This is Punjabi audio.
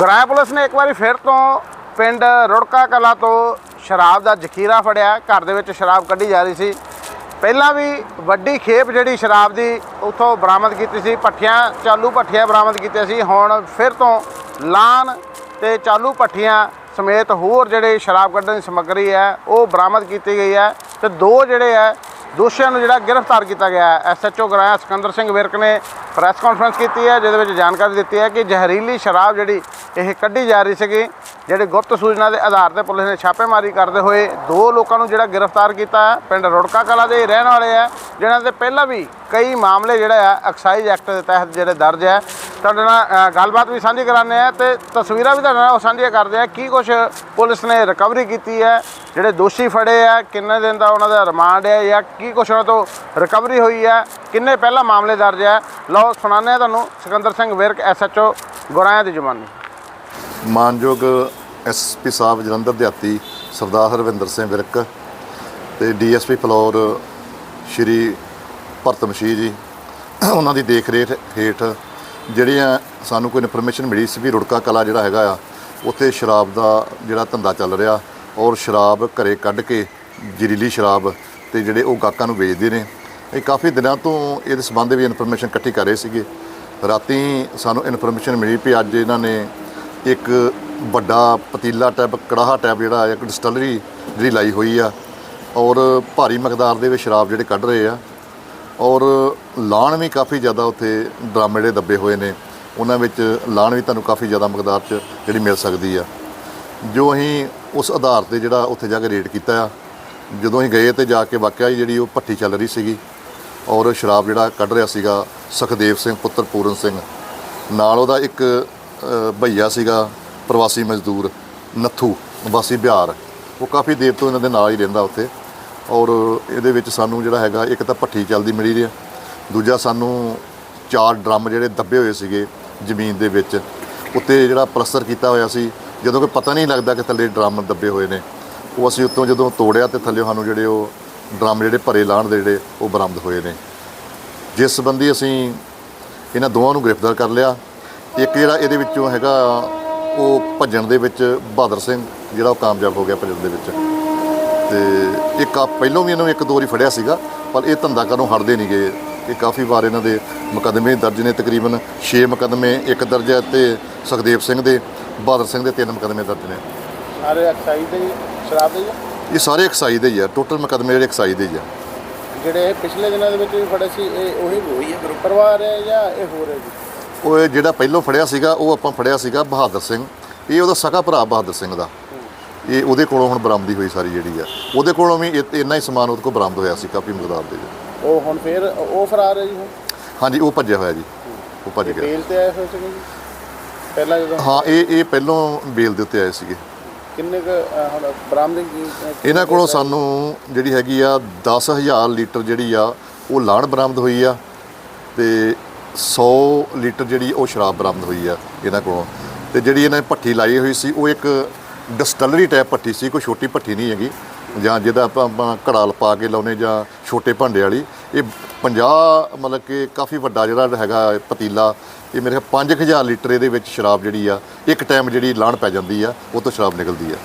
ਗਰਾਇਆ ਪੁਲਿਸ ਨੇ ਇੱਕ ਵਾਰੀ ਫਿਰ ਤੋਂ ਪਿੰਡ ਰੁੜਕਾ ਕਲਾ ਤੋਂ ਸ਼ਰਾਬ ਦਾ ਜ਼ਖੀਰਾ ਫੜਿਆ। ਘਰ ਦੇ ਵਿੱਚ ਸ਼ਰਾਬ ਕੱਢੀ ਜਾ ਰਹੀ ਸੀ। ਪਹਿਲਾਂ ਵੀ ਵੱਡੀ ਖੇਪ ਜਿਹੜੀ ਸ਼ਰਾਬ ਦੀ ਉੱਥੋਂ ਬਰਾਮਦ ਕੀਤੀ ਸੀ। ਪੱਠੀਆਂ ਚਾਲੂ ਪੱਠੀਆਂ ਬਰਾਮਦ ਕੀਤੀਆਂ ਸੀ। ਹੁਣ ਫਿਰ ਤੋਂ ਲਾਨ ਤੇ ਚਾਲੂ ਪੱਠੀਆਂ ਸਮੇਤ ਹੋਰ ਜਿਹੜੇ ਸ਼ਰਾਬ ਕੱਢਣ ਦੀ ਸਮੱਗਰੀ ਹੈ, ਉਹ ਬਰਾਮਦ ਕੀਤੀ ਗਈ ਹੈ ਤੇ ਦੋ ਜਿਹੜੇ ਹੈ ਦੋਸ਼ੀਆਂ ਨੂੰ ਜਿਹੜਾ ਗ੍ਰਿਫਤਾਰ ਕੀਤਾ ਗਿਆ ਹੈ। ਐਸਐਚਓ ਗਰਾਇਆ ਸਿਕੰਦਰ ਸਿੰਘ ਵਿਰਕ ਨੇ ਪ੍ਰੈਸ ਕਾਨਫਰੰਸ ਕੀਤੀ ਹੈ, ਜਿਹਦੇ ਵਿੱਚ ਜਾਣਕਾਰੀ ਦਿੱਤੀ ਹੈ ਕਿ ਜ਼ਹਿਰੀਲੀ ਸ਼ਰਾਬ ਜਿਹੜੀ ਇਹ ਕੱਢੀ ਜਾ ਰਹੀ ਸੀਗੀ, ਜਿਹੜੇ ਗੁਪਤ ਸੂਚਨਾ ਦੇ ਆਧਾਰ ਤੇ ਪੁਲਿਸ ਨੇ ਛਾਪੇਮਾਰੀ ਕਰਦੇ ਹੋਏ ਦੋ ਲੋਕਾਂ ਨੂੰ ਜਿਹੜਾ ਗ੍ਰਿਫਤਾਰ ਕੀਤਾ ਹੈ। ਪਿੰਡ ਰੁੜਕਾ ਕਲਾ ਦੇ ਰਹਿਣ ਵਾਲੇ ਆ ਜਿਨ੍ਹਾਂ 'ਤੇ ਪਹਿਲਾਂ ਵੀ ਕਈ ਮਾਮਲੇ ਜਿਹੜਾ ਆ ਐਕਸਾਈਜ਼ ਐਕਟ ਦੇ ਤਹਿਤ ਜਿਹੜੇ ਦਰਜ ਹੈ। ਤੁਹਾਡੇ ਨਾਲ ਗੱਲਬਾਤ ਵੀ ਸਾਂਝੀ ਕਰਾਉਂਦੇ ਆ ਤੇ ਤਸਵੀਰਾਂ ਵੀ ਤੁਹਾਡੇ ਨਾਲ ਉਹ ਸਾਂਝੀਆਂ ਕਰਦੇ ਆ ਕੀ ਕੁਝ ਪੁਲਿਸ ਨੇ ਰਿਕਵਰੀ ਕੀਤੀ ਹੈ। ਜਿਹੜੇ ਦੋਸ਼ੀ ਫੜੇ ਆ, ਕਿੰਨੇ ਦਿਨ ਦਾ ਉਹਨਾਂ ਦਾ ਰਿਮਾਂਡ ਹੈ ਜਾਂ ਕੀ ਕੁਛ ਉਹਨਾਂ ਤੋਂ ਰਿਕਵਰੀ ਹੋਈ ਹੈ ਕਿੰਨੇ ਪਹਿਲਾਂ ਮਾਮਲੇ ਦਰਜ ਹੈ ਲਓ, ਸੁਣਾਉਂਦੇ ਆ ਤੁਹਾਨੂੰ ਸਿਕੰਦਰ ਸਿੰਘ ਵਿਰਕ ਐਸਐਚਓ ਗੁਰਾਇਆਂ ਦੀ ਜ਼ੁਬਾਨੀ। ਮਾਨਯੋਗ ਐਸਪੀ ਸਾਹਿਬ ਜਲੰਧਰ ਦਿਹਾਤੀ ਸਰਦਾਰ ਹਰਵਿੰਦਰ ਸਿੰਘ ਵਿਰਕ ਤੇ ਡੀਐਸਪੀ ਫਲੋਰ ਸ਼੍ਰੀ ਭਰਤ ਮਸੀਹ ਜੀ, ਉਹਨਾਂ ਦੀ ਦੇਖ ਰੇਖ ਹੇਠ ਜਿਹੜੀਆਂ ਸਾਨੂੰ ਕੋਈ ਇਨਫੋਰਮੇਸ਼ਨ ਮਿਲੀ ਸੀ ਵੀ ਰੁੜਕਾ ਕਲਾ ਜਿਹੜਾ ਹੈਗਾ ਆ, ਉੱਥੇ ਸ਼ਰਾਬ ਦਾ ਜਿਹੜਾ ਧੰਦਾ ਚੱਲ ਰਿਹਾ ਔਰ ਸ਼ਰਾਬ ਘਰੇ ਕੱਢ ਕੇ ਜ਼ਹਿਰੀਲੀ ਸ਼ਰਾਬ ਤੇ ਜਿਹੜੇ ਉਹ ਗਾਹਕਾਂ ਨੂੰ ਵੇਚਦੇ ਨੇ। ਇਹ ਕਾਫੀ ਦਿਨਾਂ ਤੋਂ ਇਹਦੇ ਸੰਬੰਧ ਵੀ ਇਨਫੋਰਮੇਸ਼ਨ ਇਕੱਠੀ ਕਰ ਰਹੇ ਸੀਗੇ। ਰਾਤੀ ਸਾਨੂੰ ਇਨਫੋਰਮੇਸ਼ਨ ਮਿਲੀ ਵੀ ਅੱਜ ਇਹਨਾਂ ਨੇ ਇੱਕ ਵੱਡਾ ਪਤੀਲਾ ਟੈਪ, ਕੜਾਹਾ ਟੈਪ ਜਿਹੜਾ ਇੱਕ ਡਿਸਟਲਰੀ ਜਿਹੜੀ ਲਾਈ ਹੋਈ ਆ। ਔਰ ਭਾਰੀ ਮਕਦਾਰ ਦੇ ਵਿੱਚ ਸ਼ਰਾਬ ਜਿਹੜੇ ਕੱਢ ਰਹੇ ਆ। ਔਰ ਲਾਣ ਵੀ ਕਾਫੀ ਜ਼ਿਆਦਾ ਉੱਥੇ ਡਰਾਮੇ ਜਿਹੜੇ ਦੱਬੇ ਹੋਏ ਨੇ। ਉਹਨਾਂ ਵਿੱਚ ਲਾਣ ਵੀ ਤੁਹਾਨੂੰ ਕਾਫੀ ਜ਼ਿਆਦਾ ਮਕਦਾਰ 'ਚ ਜਿਹੜੀ ਮਿਲ ਸਕਦੀ ਆ। ਜੋ ਅਸੀਂ ਉਸ ਆਧਾਰ ਤੇ ਜਿਹੜਾ ਉੱਥੇ ਜਾ ਕੇ ਰੇਟ ਕੀਤਾ ਆ ਜਦੋਂ ਅਸੀਂ ਗਏ ਤੇ ਜਾ ਕੇ ਵਾਕਿਆ ਹੀ ਜਿਹੜੀ ਉਹ ਭੱਠੀ ਚੱਲ ਰਹੀ ਸੀਗੀ ਔਰ ਸ਼ਰਾਬ ਜਿਹੜਾ ਕੱਢ ਰਿਹਾ ਸੀਗਾ ਸੁਖਦੇਵ ਸਿੰਘ ਪੁੱਤਰ ਪੂਰਨ ਸਿੰਘ ਨਾਲ ਉਹਦਾ ਇੱਕ ਅ, ਭਈਆ ਸੀਗਾ ਪ੍ਰਵਾਸੀ ਮਜ਼ਦੂਰ ਨੱਥੂ ਵਾਸੀ ਬਿਹਾਰ। ਉਹ ਕਾਫੀ ਦੇਰ ਤੋਂ ਇਹਨਾਂ ਦੇ ਨਾਲ ਹੀ ਰਹਿੰਦਾ ਉੱਥੇ ਔਰ ਇਹਦੇ ਵਿੱਚ ਸਾਨੂੰ ਜਿਹੜਾ ਹੈਗਾ ਇੱਕ ਤਾਂ ਭੱਠੀ ਚੱਲਦੀ ਮਿਲੀ ਰਹੀ ਦੂਜਾ ਸਾਨੂੰ ਚਾਰ ਡਰਮ ਜਿਹੜੇ ਦੱਬੇ ਹੋਏ ਸੀਗੇ ਜ਼ਮੀਨ ਦੇ ਵਿੱਚ ਉੱਤੇ ਜਿਹੜਾ ਪਲਸਤਰ ਕੀਤਾ ਹੋਇਆ ਸੀ ਜਦੋਂ ਕਿ ਪਤਾ ਨਹੀਂ ਲੱਗਦਾ ਕਿ ਥੱਲੇ ਡਰਮ ਦੱਬੇ ਹੋਏ ਨੇ, ਉਹ ਅਸੀਂ ਉੱਤੋਂ ਜਦੋਂ ਤੋੜਿਆ ਤੇ ਥੱਲੇ ਸਾਨੂੰ ਜਿਹੜੇ ਉਹ ਡਰਮ ਜਿਹੜੇ ਭਰੇ ਲਾਣ ਦੇ ਜਿਹੜੇ ਉਹ ਬਰਾਮਦ ਹੋਏ ਨੇ। ਜਿਸ ਸੰਬੰਧੀ ਅਸੀਂ ਇਹਨਾਂ ਦੋਵਾਂ ਨੂੰ ਗ੍ਰਿਫਤਾਰ ਕਰ ਲਿਆ। ਇੱਕ ਜਿਹੜਾ ਇਹਦੇ ਵਿੱਚੋਂ ਹੈਗਾ, ਉਹ ਭੱਜਣ ਦੇ ਵਿੱਚ ਬਹਾਦਰ ਸਿੰਘ, ਜਿਹੜਾ ਉਹ ਕਾਮਯਾਬ ਹੋ ਗਿਆ ਭੱਜਣ ਦੇ ਵਿੱਚ। ਤੇ ਇੱਕ ਆ ਪਹਿਲੋਂ ਵੀ ਇਹਨੂੰ ਇੱਕ ਦੋ ਵਾਰੀ ਫੜਿਆ ਸੀਗਾ, ਪਰ ਇਹ ਧੰਦਾ ਕਰਨੋਂ ਹਟਦੇ ਨਹੀਂ ਗਏ ਇਹ ਕਾਫੀ ਵਾਰ ਇਹਨਾਂ ਦੇ ਮੁਕੱਦਮੇ ਦਰਜ ਨੇ, ਤਕਰੀਬਨ 6 ਮੁਕੱਦਮੇ, ਇੱਕ ਦਰਜ ਹੈ ਤੇ ਸੁਖਦੇਵ ਸਿੰਘ ਦੇ। ਬਹਾਦਰ ਸਿੰਘ ਦੇ ਤਿੰਨ ਮੁਕੱਦਮੇ ਦਰਜ ਨੇ। ਸਾਰੇ ਐਕਸਾਈਜ਼ ਦੇ ਸ਼ਰਾਬ ਦੇ ਇਹ ਸਾਰੇ ਐਕਸਾਈਜ਼ ਦੇ ਹੀ ਆ। ਟੋਟਲ ਮੁਕੱਦਮੇ ਜਿਹੜੇ ਐਕਸਾਈਜ਼ ਦੇ ਹੀ ਆ। ਜਿਹੜੇ ਪਿਛਲੇ ਦਿਨਾਂ ਦੇ ਵਿੱਚ ਵੀ ਫੜੇ ਸੀ ਇਹ ਉਹੀ ਹੋਈ ਹੈ ਗਰੁੱਪ ਪਰਿਵਾਰ ਹੈ ਜਾਂ ਇਹ ਹੋਰ ਹੈ ਜੀ? ਉਹ ਇਹ ਜਿਹੜਾ ਪਹਿਲੋਂ ਫੜਿਆ ਸੀਗਾ ਉਹ ਆਪਾਂ ਫੜਿਆ ਸੀਗਾ ਬਹਾਦਰ ਸਿੰਘ। ਇਹ ਉਹਦਾ ਸਕਾ ਭਰਾ ਬਹਾਦਰ ਸਿੰਘ ਦਾ। ਇਹ ਉਹਦੇ ਕੋਲੋਂ ਹੁਣ ਬਰਾਮਦੀ ਹੋਈ ਸਾਰੀ ਜਿਹੜੀ ਆ। ਉਹਦੇ ਕੋਲੋਂ ਵੀ ਇੰਨਾ ਹੀ ਸਮਾਨ ਉਹਦੇ ਕੋਲ ਬਰਾਮਦ ਹੋਇਆ ਸੀ ਕਾਫੀ ਮਿਕਦਾਰ ਦੇ ਵਿੱਚ। ਉਹ ਹੁਣ ਫੇਰ ਉਹ ਫਰਾਰ ਹੈ ਜੀ ਹੁਣ? ਹਾਂਜੀ ਉਹ ਭੱਜਿਆ ਹੋਇਆ ਜੀ। ਉਹ ਭੱਜ ਗਿਆ। ਬੇਲ ਤੇ ਆਏ ਹੋਏ ਸੀਗੇ ਜੀ? ਪਹਿਲਾਂ ਜਦੋਂ ਹਾਂ ਇਹ ਇਹ ਪਹਿਲੋਂ ਬੇਲ ਦੇ ਉੱਤੇ ਆਏ ਸੀਗੇ। ਕਿੰਨੇ ਕੁ ਹੁਣ ਬਰਾਮਦਗੀ ਕੀ- ਇਹਨਾਂ ਕੋਲੋਂ ਸਾਨੂੰ ਜਿਹੜੀ ਹੈਗੀ ਆ 10000 ਲੀਟਰ ਜਿਹੜੀ ਆ ਉਹ ਲਾਣ ਬਰਾਮਦ ਹੋਈ ਆ ਤੇ 100 ਲੀਟਰ ਜਿਹੜੀ ਉਹ ਸ਼ਰਾਬ ਬਰਾਮਦ ਹੋਈ ਆ ਇਹਨਾਂ ਕੋਲੋਂ। ਤੇ ਜਿਹੜੀ ਇਹਨਾਂ ਨੇ ਭੱਠੀ ਲਾਈ ਹੋਈ ਸੀ ਉਹ ਇੱਕ ਡਿਸਟਲਰੀ ਟਾਈਪ ਭੱਠੀ ਸੀ ਕੋਈ ਛੋਟੀ ਭੱਠੀ ਨਹੀਂ ਹੈਗੀ। ਜਾਂ ਜਿਹਦਾ ਆਪਾਂ ਆਪਾਂ ਘੜਾ ਲਪਾ ਕੇ ਲਾਉਨੇ ਜਾਂ ਛੋਟੇ ਭਾਂਡੇ ਵਾਲੀ ਇਹ 50 ਮਤਲਬ ਕਿ ਕਾਫੀ ਵੱਡਾ ਜਿਹੜਾ ਹੈਗਾ ਪਤੀਲਾ, ਇਹ ਮੇਰੇ ਖਿਆਲ 5000 ਲੀਟਰ ਇਹਦੇ ਵਿੱਚ ਸ਼ਰਾਬ ਜਿਹੜੀ ਆ, ਇੱਕ ਟਾਈਮ ਜਿਹੜੀ ਲਾਣ ਪੈ ਜਾਂਦੀ ਆ, ਉਹ ਤੋਂ ਸ਼ਰਾਬ ਨਿਕਲਦੀ ਆ।